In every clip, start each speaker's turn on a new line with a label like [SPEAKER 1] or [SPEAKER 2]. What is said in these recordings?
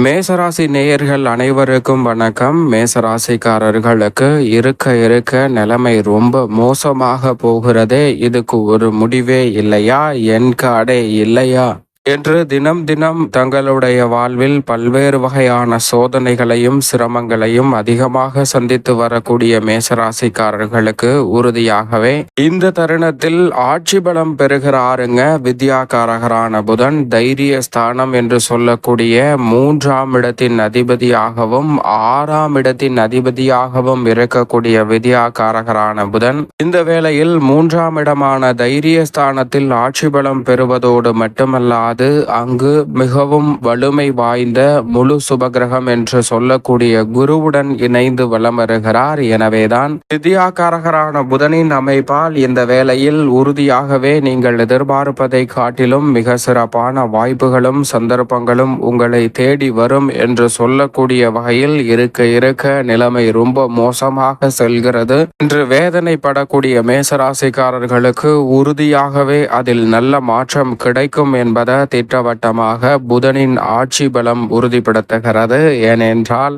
[SPEAKER 1] மேசராசி நேயர்கள் அனைவருக்கும் வணக்கம். மேசராசிக்காரர்களுக்கு இருக்க இருக்க நிலைமை ரொம்ப மோசமாக போகிறதே. இதுக்கு ஒரு முடிவே இல்லையா? என் காடே இல்லையா? என்று தினம் தினம் தங்களுடைய வாழ்வில் பல்வேறு வகையான சோதனைகளையும் சிரமங்களையும் அதிகமாக சந்தித்து வரக்கூடிய மேசராசிக்காரர்களுக்கு உறுதியாகவே இந்த தருணத்தில் ஆட்சி பலம் பெறுகிறாருங்க. வித்யாகாரகரான புதன் தைரிய ஸ்தானம் என்று சொல்லக்கூடிய மூன்றாம் இடத்தின் அதிபதியாகவும் ஆறாம் இடத்தின் அதிபதியாகவும் இருக்கக்கூடிய வித்யாகாரகரான புதன் இந்த வேளையில் மூன்றாம் இடமான தைரிய ஸ்தானத்தில் ஆட்சி பலம் பெறுவதோடு மட்டுமல்லாது அது அங்கு மிகவும் வலிமை வாய்ந்த முழு சுபகிரகம் என்று சொல்லக்கூடிய குருவுடன் இணைந்து வலம் வருகிறார் எனவேதான் நிதியாக்காரகரான புதனின் அமைப்பால் இந்த வேளையில் உறுதியாகவே நீங்கள் எதிர்பார்ப்பதை காட்டிலும் மிக சிறப்பான வாய்ப்புகளும் சந்தர்ப்பங்களும் உங்களை தேடி வரும் என்று சொல்லக்கூடிய வகையில் இருக்க இருக்க நிலைமை ரொம்ப மோசமாக செல்கிறது. என்று வேதனைப்படக்கூடிய மேசராசிக்காரர்களுக்கு உறுதியாகவே அதில் நல்ல மாற்றம் கிடைக்கும் என்பதை திட்டவட்டமாக புதனின் ஆட்சி பலம் உறுதிப்படுத்துகிறது. ஏனென்றால்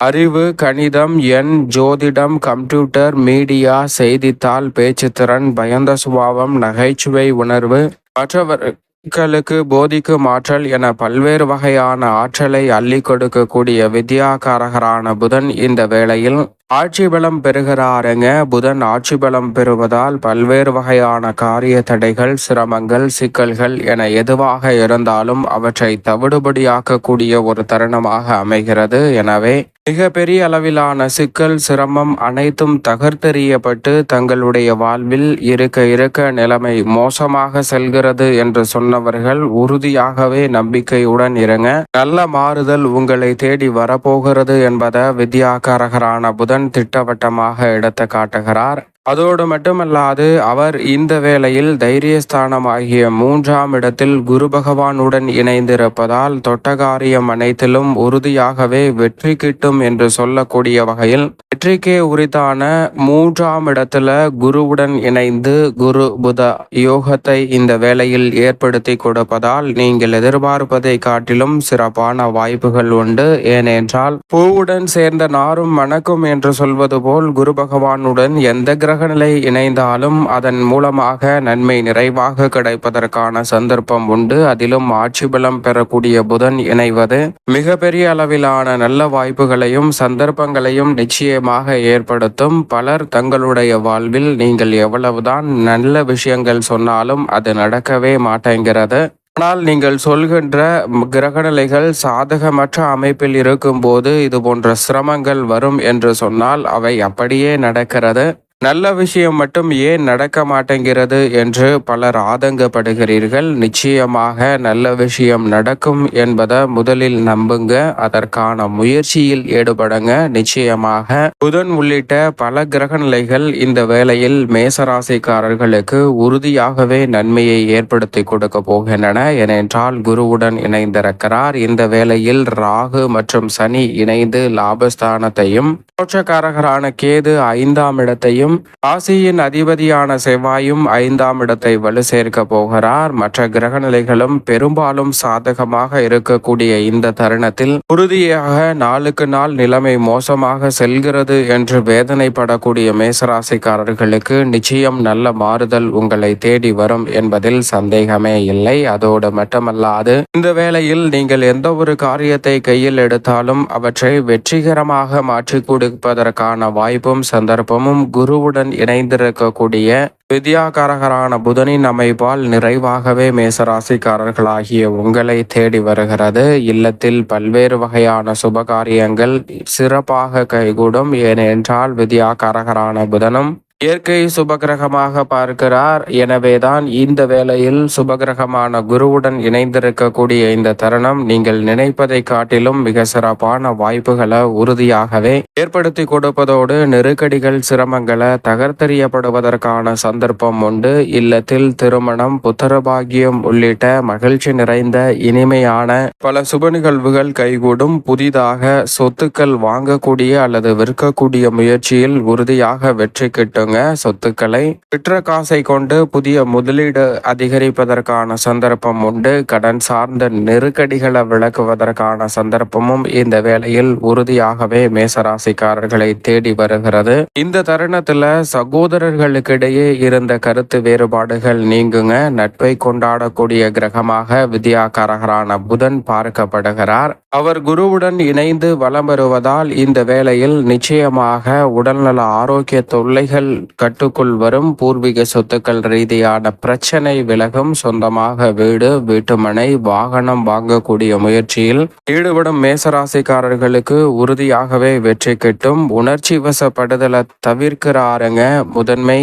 [SPEAKER 1] அறிவு கணிதம் எண் ஜோதிடம் கம்ப்யூட்டர் மீடியா செய்தித்தாள் பேச்சுத்திறன் பயந்த சுபாவம் நகைச்சுவை உணர்வு மற்றவர்களுக்கு போதிக்கும் ஆற்றல் என பல்வேறு வகையான ஆற்றலை அள்ளி கொடுக்கக்கூடிய வித்யாகாரகரான புதன் இந்த வேளையில் ஆட்சி பலம் பெறுகிறாருங்க. புதன் ஆட்சி பலம் பெறுவதால் பல்வேறு வகையான காரிய தடைகள் சிரமங்கள் சிக்கல்கள் என எதுவாக இருந்தாலும் அவற்றை தவிடுபடியாக்கக்கூடிய ஒரு தருணமாக அமைகிறது. எனவே மிகப்பெரிய அளவிலான சிக்கல் சிரமம் அனைத்தும் தகர்த்தெறியப்பட்டு தங்களுடைய வாழ்வில் இருக்க இருக்க நிலைமை மோசமாக செல்கிறது என்று சொன்னவர்கள் உறுதியாகவே நம்பிக்கையுடன் இருங்க. நல்ல மாறுதல் உங்களை தேடி வரப்போகிறது என்பதை வித்யாகாரகரான புதன் திட்டவட்டமாக எடுத்து காட்டுகிறார். அதோடு மட்டுமல்லாது அவர் இந்த வேளையில் தைரியஸ்தானம் ஆகிய மூன்றாம் இடத்தில் குரு பகவானுடன் இணைந்திருப்பதால் தொட்டகாரியம் அனைத்திலும் உறுதியாகவே வெற்றி கிட்டும் என்று சொல்லக்கூடிய வகையில் வெற்றிக்கே உரித்தான மூன்றாம் இடத்துல குருவுடன் இணைந்து குரு புத யோகத்தை இந்த வேளையில் ஏற்படுத்தி கொடுப்பதால் நீங்கள் எதிர்பார்ப்பதை காட்டிலும் சிறப்பான வாய்ப்புகள் உண்டு. ஏனென்றால் பூவுடன் சேர்ந்த நாரும் மணக்கும் என்று சொல்வது போல் குரு பகவானுடன் எந்த கிரகநிலை இணைந்தாலும் அதன் மூலமாக நன்மை நிறைவாக கிடைப்பதற்கான சந்தர்ப்பம் உண்டு. அதிலும் ஆட்சி பலம் பெறக்கூடிய புதன் இணைவது மிகப்பெரிய அளவிலான நல்ல வாய்ப்புகளையும் சந்தர்ப்பங்களையும் நிச்சயமாக ஏற்படுத்தும். பலர் தங்களுடைய வாழ்வில் நீங்கள் எவ்வளவுதான் நல்ல விஷயங்கள் சொன்னாலும் அது நடக்கவே மாட்டேங்கிறது. ஆனால் நீங்கள் சொல்கின்ற கிரகநிலைகள் சாதகமற்ற அமைப்பில் இருக்கும்போது இது போன்ற சிரமங்கள் வரும் என்று சொன்னால் அவை அப்படியே நடக்கிறது. நல்ல விஷயம் மட்டும் ஏன் நடக்க மாட்டேங்கிறது என்று பலர் ஆதங்கப்படுகிறீர்கள். நிச்சயமாக நல்ல விஷயம் நடக்கும் என்பதை முதலில் நம்புங்க. அதற்கான முயற்சியில் ஈடுபடுங்க. நிச்சயமாக புதன் உள்ளிட்ட பல கிரக நிலைகள் இந்த வேளையில் மேசராசிக்காரர்களுக்கு உறுதியாகவே நன்மையை ஏற்படுத்தி கொடுக்க போகின்றன. ஏனென்றால் குருவுடன் இணைந்திருக்கிறார். இந்த வேளையில் ராகு மற்றும் சனி இணைந்து லாபஸ்தானத்தையும் தோற்றக்காரகரான கேது ஐந்தாம் இடத்தையும் ராசியின் அதிபதியான செவ்வாயும் ஐந்தாம் இடத்தை வலு சேர்க்க போகிறார். மற்ற கிரக நிலைகளும் பெரும்பாலும் சாதகமாக இருக்கக்கூடிய இந்த தருணத்தில் உறுதியாக நாளுக்கு நாள் நிலைமை மோசமாக செல்கிறது என்று வேதனைப்படக்கூடிய மேசராசிக்காரர்களுக்கு நிச்சயம் நல்ல மாறுதல் உங்களை தேடி வரும் என்பதில் சந்தேகமே இல்லை. அதோடு மட்டுமல்லாது இந்த வேளையில் நீங்கள் எந்த ஒரு காரியத்தை கையில் எடுத்தாலும் அவற்றை வெற்றிகரமாக மாற்றிக் கொடுப்பதற்கான வாய்ப்பும் சந்தர்ப்பமும் குரு குருவுடன் இணைந்திருக்கக்கூடிய வித்யாகாரகரான புதனின் அமைப்பால் நிறைவாகவே மேசராசிக்காரர்களாகிய உங்களை தேடி வருகிறது. இல்லத்தில் பல்வேறு வகையான சுபகாரியங்கள் சிறப்பாக கைகூடும். ஏனென்றால் வித்யாகாரகரான புதனும் இயற்கை சுபகிரகமாக பார்க்கிறார். எனவேதான் இந்த வேளையில் சுபகிரகமான குருவுடன் இணைந்திருக்கக்கூடிய இந்த தருணம் நீங்கள் நினைப்பதை காட்டிலும் மிக சிறப்பான வாய்ப்புகளை உறுதியாகவே ஏற்படுத்தி கொடுப்பதோடு நெருக்கடிகள் சிரமங்களை தகர்த்தெறியப்படுவதற்கான சந்தர்ப்பம் உண்டு. இல்லத்தில் திருமணம் புத்தரபாகியம் உள்ளிட்ட மகிழ்ச்சி நிறைந்த இனிமையான பல சுப நிகழ்வுகள் கைகூடும். புதிதாக சொத்துக்கள் வாங்கக்கூடிய அல்லது விற்கக்கூடிய முயற்சியில் உறுதியாக வெற்றி கிட்டுங்க. சொத்துக்களை விற்ற காசை கொண்டு புதிய முதலீடு அதிகரிப்பதற்கான சந்தர்ப்பம் உண்டு. கடன் சார்ந்த நெருக்கடிகளை விளக்குவதற்கான சந்தர்ப்பமும் இந்த வேளையில் உறுதியாகவே ராசிக்காரர்களை தேடி வருகிறது. இந்த தருணத்துல சகோதரர்களுக்கிடையே இருந்த கருத்து வேறுபாடுகள் நீங்குங்க. நட்பை கொண்டாடக்கூடிய கிரகமாக வித்யாகாரகரான புதன் பார்க்கப்படுகிறார். அவர் குருவுடன் இணைந்து வலம் வருவதால் இந்த வேளையில் நிச்சயமாக உடல்நல ஆரோக்கிய தொல்லைகள் கட்டுக்குள் வரும். பூர்வீக சொத்துக்கள் ரீதியான பிரச்சனை விலகும். சொந்தமாக வீடு வீட்டுமனை வாகனம் வாங்கக்கூடிய முயற்சியில் ஈடுபடும் மேசராசிக்காரர்களுக்கு உறுதியாகவே வெற்றி கிட்டும் உணர்ச்சி வசப்படுதலை தவிர்க்கிறாருங்க. முதன்மை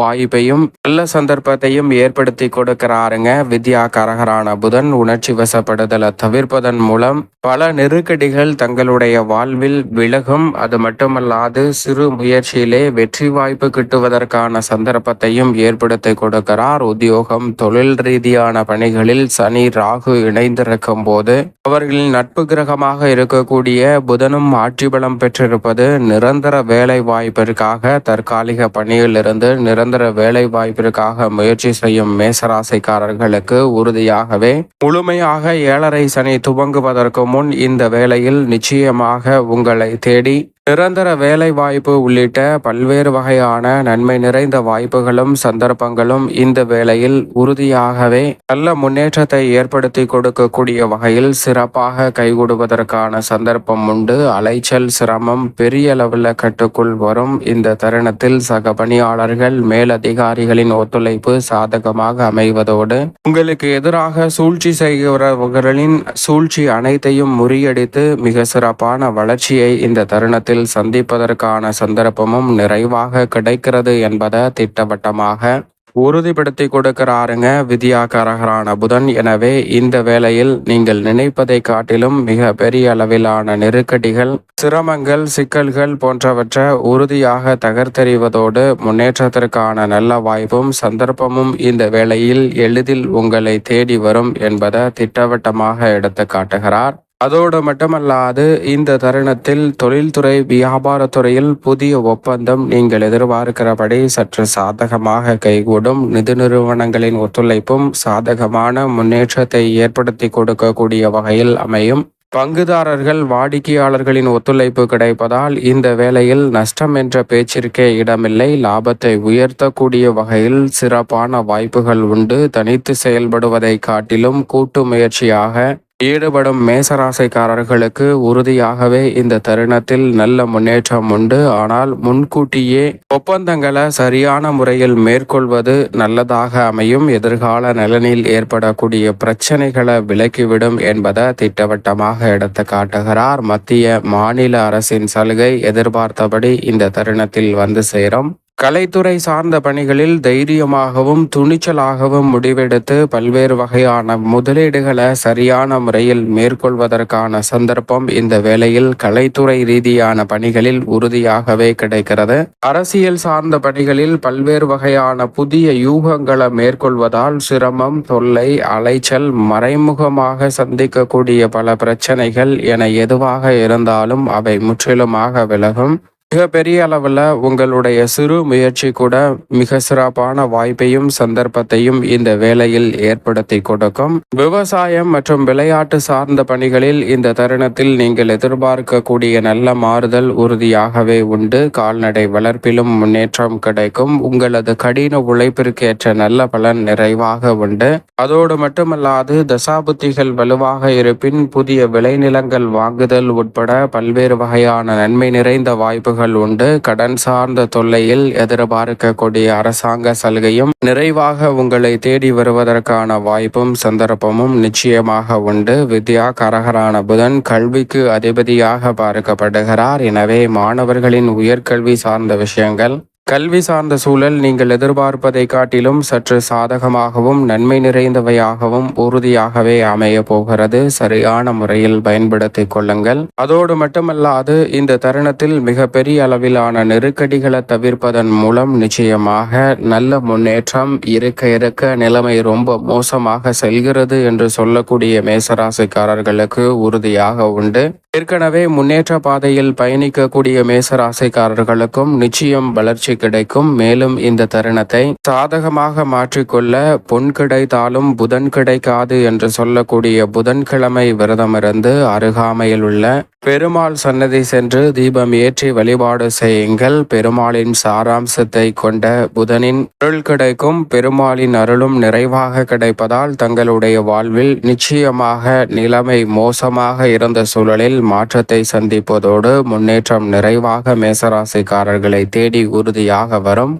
[SPEAKER 1] வாய்ப்பையும் நல்ல சந்தர்ப்பத்தையும் ஏற்படுத்தி கொடுக்கிறாருங்க. வித்யா கரகரான புதன் உணர்ச்சி வசப்படுதலை தவிர்ப்பதன் மூலம் பல நெருக்கடிகள் தங்களுடைய வாழ்வில் விலகும். அது மட்டுமல்லாது சிறு முயற்சியிலே வெற்றி வாய்ப்பு கிட்டுவதற்கான சந்தர்ப்பத்தையும் ஏற்படுத்தி கொடுக்கிறார். உத்தியோகம் தொழில் ரீதியான பணிகளில் சனி ராகு இணைந்திருக்கும் போது அவர்களின் நட்பு கிரகமாக இருக்கக்கூடிய புதனும் ஆட்சி பலம் பெற்றிருப்பது நிரந்தர வேலை வாய்ப்பிற்காக தற்காலிக பணியிலிருந்து நிரந்தர வேலை வாய்ப்பிற்காக முயற்சி செய்யும் மேசராசைக்காரர்களுக்கு உறுதியாகவே முழுமையாக ஏழரை சனி துவங்குவதற்கு முன் இந்த வேளையில் நிச்சயமாக உங்களை தேடி நிரந்தர வேலை வாய்ப்பு உள்ளிட்ட பல்வேறு வகையான நன்மை நிறைந்த வாய்ப்புகளும் சந்தர்ப்பங்களும் இந்த வேளையில் உறுதியாகவே நல்ல முன்னேற்றத்தை ஏற்படுத்தி கொடுக்கக்கூடிய வகையில் சிறப்பாக கைகூடுவதற்கான சந்தர்ப்பம் உண்டு. அலைச்சல் சிரமம் பெரிய அளவில் கட்டுக்குள் வரும். இந்த தருணத்தில் சக பணியாளர்கள் மேலதிகாரிகளின் ஒத்துழைப்பு சாதகமாக அமைவதோடு உங்களுக்கு எதிராக சூழ்ச்சி செய்கிறவர்களின் சூழ்ச்சி அனைத்தையும் முறியடித்து மிக சிறப்பான வளர்ச்சியை இந்த தருணத்தில் வாழ்க்கையில் சந்திப்பதற்கான சந்தர்ப்பமும் நிறைவாக கிடைக்கிறது என்பதை திட்டவட்டமாக உறுதிப்படுத்தி கொடுக்கிறாருங்க. விதியாகரகரான புதன். எனவே இந்த வேளையில் நீங்கள் நினைப்பதை காட்டிலும் மிக பெரிய அளவிலான நெருக்கடிகள் சிரமங்கள் சிக்கல்கள் போன்றவற்றை உறுதியாக தகர்த்தெறிவதோடு முன்னேற்றத்திற்கான நல்ல வாய்ப்பும் சந்தர்ப்பமும் இந்த வேளையில் எளிதில் உங்களை தேடி வரும் என்பதை திட்டவட்டமாக எடுத்து காட்டுகிறார். அதோடு மட்டுமல்லாது இந்த தருணத்தில் தொழில்துறை வியாபாரத்துறையில் புதிய ஒப்பந்தம் நீங்கள் எதிர்பார்க்கிறபடி சற்று சாதகமாக கைகூடும். நிதி நிறுவனங்களின் ஒத்துழைப்பும் சாதகமான முன்னேற்றத்தை ஏற்படுத்தி கொடுக்கக்கூடிய வகையில் அமையும். பங்குதாரர்கள் வாடிக்கையாளர்களின் ஒத்துழைப்பு கிடைப்பதால் இந்த வேளையில் நஷ்டம் என்ற பேச்சிற்கே இடமில்லை. லாபத்தை உயர்த்தக்கூடிய வகையில் சிறப்பான வாய்ப்புகள் உண்டு. தனித்து செயல்படுவதை காட்டிலும் கூட்டு முயற்சியாக ஈடுபடும் மேசராசைக்காரர்களுக்கு உறுதியாகவே இந்த தருணத்தில் நல்ல முன்னேற்றம் உண்டு. ஆனால் முன்கூட்டியே ஒப்பந்தங்களை சரியான முறையில் மேற்கொள்வது நல்லதாக அமையும். எதிர்கால நலனில் ஏற்படக்கூடிய பிரச்சனைகளை விலக்கிவிடும் என்பதை திட்டவட்டமாக எடுத்து காட்டுகிறார். மத்திய மாநில அரசின் சலுகை எதிர்பார்த்தபடி இந்த தருணத்தில் வந்து சேரும். கலைத்துறை சார்ந்த பணிகளில் தைரியமாகவும் துணிச்சலாகவும் முடிவெடுத்து பல்வேறு வகையான முதலீடுகளை சரியான முறையில் மேற்கொள்வதற்கான சந்தர்ப்பம் இந்த வேளையில் கலைத்துறை ரீதியான பணிகளில் உறுதியாகவே கிடைக்கிறது. அரசியல் சார்ந்த பணிகளில் பல்வேறு வகையான புதிய யூகங்களை மேற்கொள்வதால் சிரமம் தொல்லை அலைச்சல் மறைமுகமாக சந்திக்கக்கூடிய பல பிரச்சனைகள் என எதுவாக இருந்தாலும் அவை முற்றிலுமாக விலகும். மிக பெரிய அளவில் உங்களுடைய சிறு முயற்சி கூட மிக சிறப்பான வாய்ப்பையும் சந்தர்ப்பத்தையும் இந்த வேலையில் ஏற்படுத்தி கொடுக்கும். விவசாயம் மற்றும் விளையாட்டு சார்ந்த பணிகளில் இந்த தருணத்தில் நீங்கள் எதிர்பார்க்கக்கூடிய நல்ல மாறுதல் உறுதியாகவே உண்டு. கால்நடை வளர்ப்பிலும் முன்னேற்றம் கிடைக்கும். உங்களது கடின உழைப்பிற்கேற்ற நல்ல பலன் நிறைவாக உண்டு. அதோடு மட்டுமல்லாது தசாபுத்திகள் வலுவாக இருப்பின் புதிய விளைநிலங்கள் வாங்குதல் உட்பட பல்வேறு வகையான நன்மை நிறைந்த வாய்ப்புகள் வாய்ப்புகள் உண்டு. கடன் சார்ந்த தொல்லையில் எதிர்பார்க்கக்கூடிய அரசாங்க சலுகையும் நிறைவாக உங்களை தேடி வருவதற்கான வாய்ப்பும் சந்தர்ப்பமும் நிச்சயமாக உண்டு. வித்யா கரகரான புதன் கல்விக்கு அதிபதியாக பார்க்கப்படுகிறார். எனவே மாணவர்களின் உயர்கல்வி சார்ந்த விஷயங்கள் கல்வி சார்ந்த சூழல் நீங்கள் எதிர்பார்ப்பதை காட்டிலும் சற்று சாதகமாகவும் நன்மை நிறைந்தவையாகவும் உறுதியாகவே அமைய போகிறது. சரியான முறையில் பயன்படுத்திக் கொள்ளுங்கள். அதோடு மட்டுமல்லாது இந்த தருணத்தில் மிக பெரிய அளவிலான நெருக்கடிகளை தவிர்ப்பதன் மூலம் நிச்சயமாக நல்ல முன்னேற்றம் இருக்க இருக்க நிலைமை ரொம்ப மோசமாக செல்கிறது என்று சொல்லக்கூடிய மேசராசிக்காரர்களுக்கு உறுதியாக உண்டு. ஏற்கனவே முன்னேற்ற பாதையில் பயணிக்கக்கூடிய மேசராசிக்காரர்களுக்கும் நிச்சயம் வளர்ச்சி கிடைக்கும். மேலும் இந்த தருணத்தை சாதகமாக மாற்றிக்கொள்ள பொன் கிடைத்தாலும் புதன் கிடைக்காது என்று சொல்லக்கூடிய புதன்கிழமை விரதமிருந்து அருகாமையில் உள்ள பெருமாள் சன்னதி சென்று தீபம் ஏற்றி வழிபாடு செய்யுங்கள். பெருமாளின் சாராம்சத்தை கொண்ட புதனின் அருள் கிடைக்கும். பெருமாளின் அருளும் நிறைவாக கிடைப்பதால் தங்களுடைய வாழ்வில் நிச்சயமாக நிலைமை மோசமாக இருந்த சூழலில் மாற்றத்தை சந்திப்பதோடு முன்னேற்றம் நிறைவாக மேசராசிக்காரர்களை தேடி உறுதியாக வரும்.